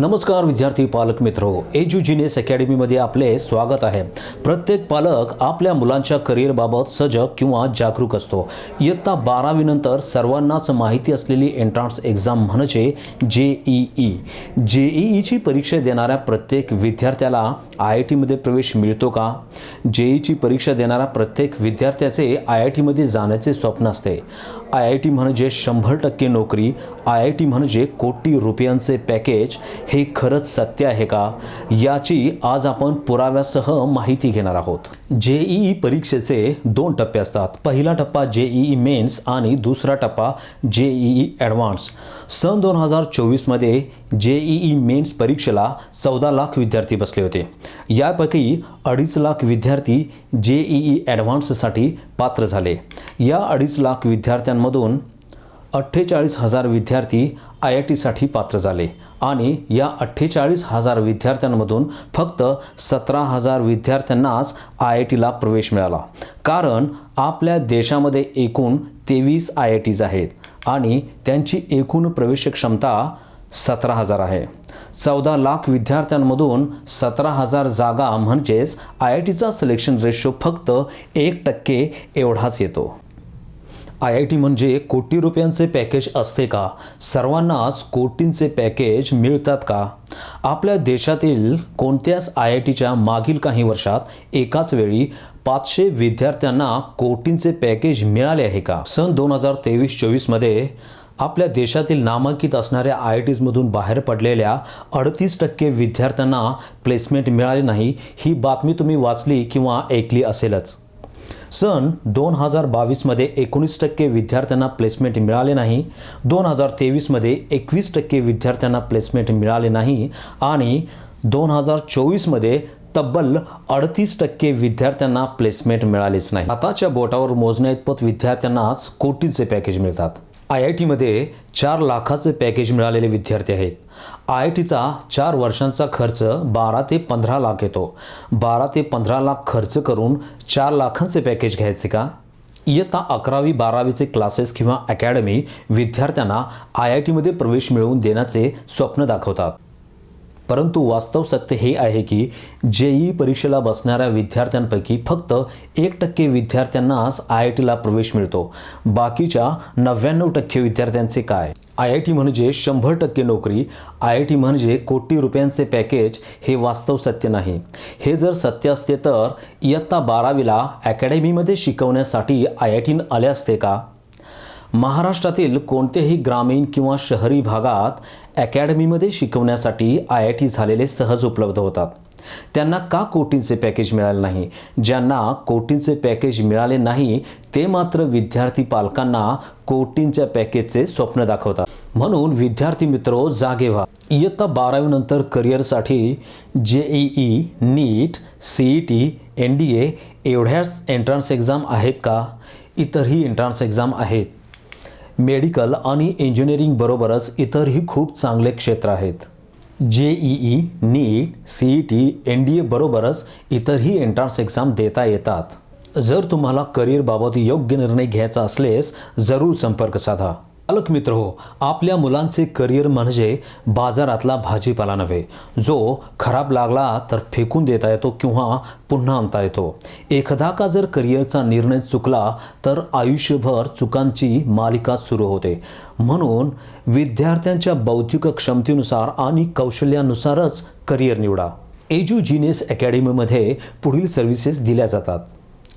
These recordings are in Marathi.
नमस्कार विद्यार्थी पालक मित्रो. एजू जिनेस अकॅडमीमध्ये आपले स्वागत आहे. प्रत्येक पालक आपल्या मुलांच्या करिअरबाबत सजग किंवा जागरूक असतो. इयत्ता बारावीनंतर सर्वांनाच माहिती असलेली एंट्रान्स एक्झाम म्हणजे J E E. J E ईची परीक्षा देणाऱ्या प्रत्येक विद्यार्थ्याला आय आय टीमध्ये प्रवेश मिळतो का? जे ईची परीक्षा देणाऱ्या प्रत्येक विद्यार्थ्याचे आय आय टीमध्ये जाण्याचे स्वप्न असते. आय आय टी म्हणजे शंभर टक्के नोकरी आय आय टी म्हणजे कोटी रुपयांचे पॅकेज हे खरंच सत्य आहे का? याची आज आपण पुराव्यासह माहिती घेणार आहोत. जेईई परीक्षेचे दोन टप्पे असतात. पहिला टप्पा जेईई मेन्स आणि दुसरा टप्पा जेईई ॲडव्हान्स. सन दोन हजार चोवीसमध्ये जेईई मेन्स परीक्षेला चौदा लाख विद्यार्थी बसले होते. यापैकी अडीच लाख विद्यार्थी जेईई ॲडव्हान्ससाठी पात्र झाले. या अडीच लाख विद्यार्थ्यांमधून अठ्ठेचाळीस हजार विद्यार्थी आय आय टीसाठी पात्र झाले आणि या अठ्ठेचाळीस हजार विद्यार्थ्यांमधून फक्त सतरा हजार विद्यार्थ्यांनाच आय आय टीला प्रवेश मिळाला. कारण आपल्या देशामध्ये एकूण तेवीस आय आय टीज आहेत आणि त्यांची एकूण प्रवेश क्षमता सतरा हजार आहे. चौदा लाख विद्यार्थ्यांमधून सतरा हजार जागा म्हणजेच आय आय टीचा सिलेक्शन रेशो फक्त एक टक्के एवढाच येतो. आय आय टी म्हणजे कोटी रुपयांचे पॅकेज असते का? सर्वांनाच कोटींचे पॅकेज मिळतात का? आपल्या देशातील कोणत्याच आय आय टीच्या मागील काही वर्षात एकाच वेळी पाचशे विद्यार्थ्यांना कोटींचे पॅकेज मिळाले आहे का? सन दोन हजार तेवीस चोवीसमध्ये आपल्या देशातील नामांकित असणाऱ्या आय आय टीजमधून बाहेर पडलेल्या अडतीस टक्के विद्यार्थ्यांना प्लेसमेंट मिळाले नाही ही बातमी तुम्ही वाचली किंवा ऐकली असेलच. सन दोन हजार बावीसमध्ये एकोणीस टक्के विद्यार्थ्यांना प्लेसमेंट मिळाले नाही दोन हजार तेवीसमध्ये एकवीस टक्के विद्यार्थ्यांना प्लेसमेंट मिळाले नाही आणि दोन हजार चोवीसमध्ये तब्बल अडतीस टक्के विद्यार्थ्यांना प्लेसमेंट मिळालेच नाही. आताच्या बोटावर मोजण्याइतपत विद्यार्थ्यांनाच कोटीचे पॅकेज मिळतात. आय आय टीमध्ये चार लाखाचे पॅकेज मिळालेले विद्यार्थी आहेत. आय आय टीचा चार वर्षांचा खर्च बारा ते पंधरा लाख येतो. बारा ते पंधरा लाख खर्च करून चार लाखांचे पॅकेज घ्यायचे का? इयत्ता अकरावी बारावीचे क्लासेस किंवा अकॅडमी विद्यार्थ्यांना आय आय टीमध्ये प्रवेश मिळवून देण्याचे स्वप्न दाखवतात. परंतु वास्तव सत्य हे आहे की जेई परीक्षेला बसणाऱ्या विद्यार्थ्यांपैकी फक्त एक टक्के विद्यार्थ्यांनाच आय आय टीला प्रवेश मिळतो. बाकीच्या नव्याण्णव टक्के विद्यार्थ्यांचे काय? आय आय टी म्हणजे शंभर टक्के नोकरी आय आय टी म्हणजे कोटी रुपयांचे पॅकेज हे वास्तव सत्य नाही. हे जर सत्य असते तर इयत्ता बारावीला अकॅडमीमध्ये शिकवण्यासाठी आय आय टीन आले असते का? महाराष्ट्रातील कोणत्याही ग्रामीण किंवा शहरी भागात अकॅडमीमध्ये शिकवण्यासाठी आय आय टी झालेले सहज उपलब्ध होतात. त्यांना का कोटींचे पॅकेज मिळाले नाही? ज्यांना कोटींचे पॅकेज मिळाले नाही ते मात्र विद्यार्थी पालकांना कोटींच्या पॅकेजचे स्वप्न दाखवतात. म्हणून विद्यार्थी मित्र जागे व्हा. इयत्ता बारावीनंतर करिअरसाठी J E E NEET C E T N D A एवढ्याच एंट्रन्स एक्झाम आहेत का? इतरही एंट्रन्स एक्झाम आहेत. मेडिकल आणि इंजिनिअरिंग बरोबरच इतरही खूप चांगले क्षेत्र आहेत. J E E NEET C E T N D A बरोबरच इतरही एंट्रान्स एक्झाम देता येतात. जर तुम्हाला करिअरबाबत योग्य निर्णय घ्यायचा असल्यास जरूर संपर्क साधा. पालक मित्र हो आपल्या मुलांचे करिअर म्हणजे बाजारातला भाजीपाला नव्हे. जो खराब लागला तर फेकून देता येतो किंवा पुन्हा आणता येतो. एकदा का जर करिअरचा निर्णय चुकला तर आयुष्यभर चुकांची मालिका सुरू होते. म्हणून विद्यार्थ्यांच्या बौद्धिक क्षमतेनुसार आणि कौशल्यानुसारच करिअर निवडा. एज्यू जिनेस अकॅडमीमध्ये पुढील सर्व्हिसेस दिल्या जातात.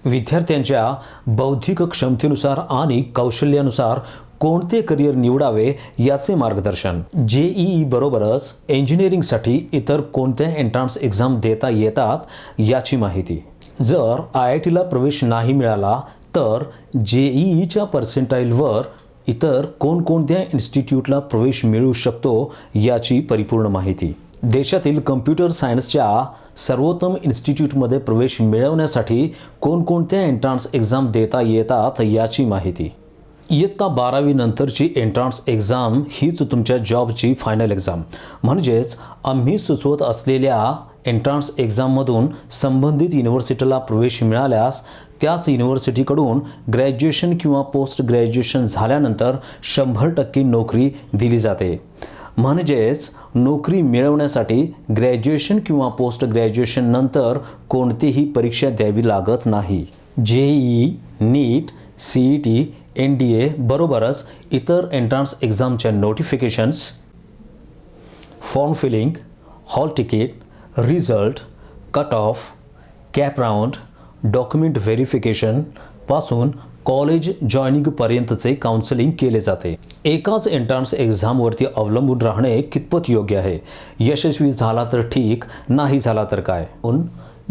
विद्यार्थ्यांच्या बौद्धिक क्षमतेनुसार आणि कौशल्यानुसार कोणते करिअर निवडावे याचे मार्गदर्शन? जेईई बरोबरच इंजिनिअरिंगसाठी इतर कोणत्या एन्ट्रान्स एक्झाम देता येतात याची माहिती. जर आय आय टीला प्रवेश नाही मिळाला तर जेईईच्या पर्सेंटाईलवर इतर कोणकोणत्या इन्स्टिट्यूटला प्रवेश मिळू शकतो याची परिपूर्ण माहिती. देशातील कम्प्युटर सायन्सच्या सर्वोत्तम इन्स्टिट्यूटमध्ये प्रवेश मिळवण्यासाठी कोणकोणत्या एन्ट्रान्स एक्झाम देता येतात याची माहिती. इयत्ता बारावी नंतरची एक्झाम हीच तुमच्या जॉबची फायनल एक्झाम म्हणजेच आम्ही सुचवत असलेल्या एंट्रान्स एक्झाममधून संबंधित युनिव्हर्सिटीला प्रवेश मिळाल्यास त्याच युनिव्हर्सिटीकडून ग्रॅज्युएशन किंवा पोस्ट ग्रॅज्युएशन झाल्यानंतर शंभर टक्के नोकरी दिली जाते. म्हणजेच नोकरी मिळवण्यासाठी ग्रॅज्युएशन किंवा पोस्ट ग्रॅज्युएशन नंतर कोणतीही परीक्षा द्यावी लागत नाही. JEE NEET C E T N D A बरोबरच इतर entrance एक्झामच्या notifications form filling hall ticket result cut off CAP round document व्हेरिफिकेशनपासून college जॉईनिंगपर्यंतचे काउन्सिलिंग केले जाते. एकाच एंट्रन्स एक्झामवरती अवलंबून राहणे कितपत योग्य आहे? यशस्वी झाला तर ठीक नाही झाला तर काय?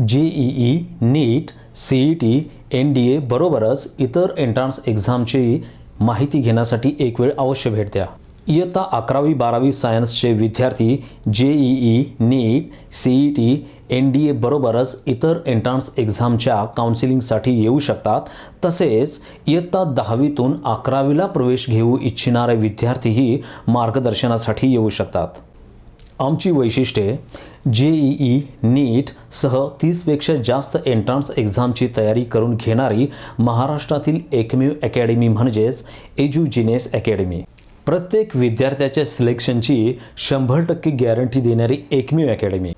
J E NEET C E T N D A बरोबरच इतर एंट्रान्स एक्झामची माहिती घेण्यासाठी एक वेळ अवश्य भेट द्या. इयत्ता अकरावी बारावी सायन्सचे विद्यार्थी J E E NEET C E T N D A बरोबरच इतर एंट्रान्स एक्झामच्या काउन्सिलिंगसाठी येऊ शकतात. तसेच इयत्ता दहावीतून अकरावीला प्रवेश घेऊ इच्छिणारे विद्यार्थीही मार्गदर्शनासाठी येऊ शकतात. आमची वैशिष्ट्ये जेईई नीट सह तीसपेक्षा जास्त एंट्रन्स एक्झामची तयारी करून घेणारी महाराष्ट्रातील एकमेव अकॅडमी म्हणजेच एज्युजिनेस अकॅडमी प्रत्येक विद्यार्थ्याच्या सिलेक्शनची शंभर टक्के गॅरंटी देणारी एकमेव अकॅडमी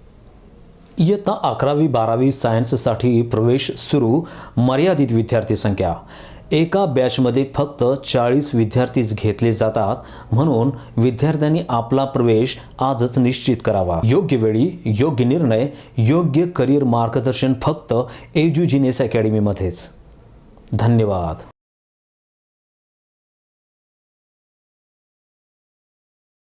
इयत्ता अकरावी बारावी सायन्ससाठी प्रवेश सुरू मर्यादित विद्यार्थी संख्या. एका बॅचमध्ये फक्त चाळीस विद्यार्थीच घेतले जातात म्हणून विद्यार्थ्यांनी आपला प्रवेश आजच निश्चित करावा. योग्य वेळी योग्य निर्णय योग्य करिअर मार्गदर्शन फक्त एज्युजिनेस अकॅडमीमध्येच धन्यवाद.